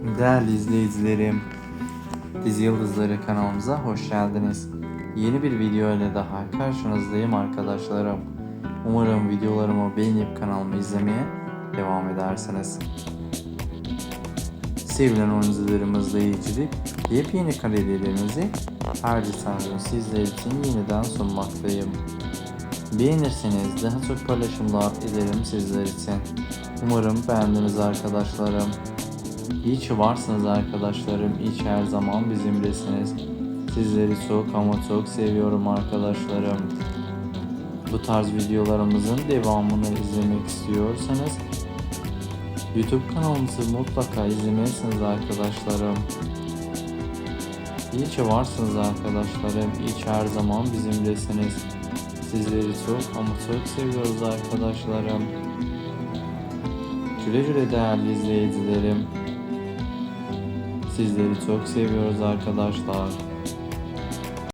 Değerli izleyicilerim, Dizi Yıldızları kanalımıza hoş geldiniz. Yeni bir video ile daha karşınızdayım arkadaşlarım. Umarım videolarımı beğenip kanalımı izlemeye devam edersiniz. Sevilen oyuncularımızla ilgili yepyeni karelerimizi her gün sizler için yeniden sunmaktayım. Beğenirseniz daha çok paylaşımlar ederim sizler için. Umarım beğendiniz arkadaşlarım. İyi ki varsınız arkadaşlarım. İyi ki her zaman bizimlesiniz. Sizleri çok ama çok seviyorum arkadaşlarım. Bu tarz videolarımızın devamını izlemek istiyorsanız YouTube kanalımızı mutlaka izlemelisiniz arkadaşlarım. İyi ki varsınız arkadaşlarım. İyi ki her zaman bizimlesiniz. Sizleri çok ama çok seviyoruz arkadaşlarım. Güle güle değerli izleyicilerim. Sizleri çok seviyoruz arkadaşlar.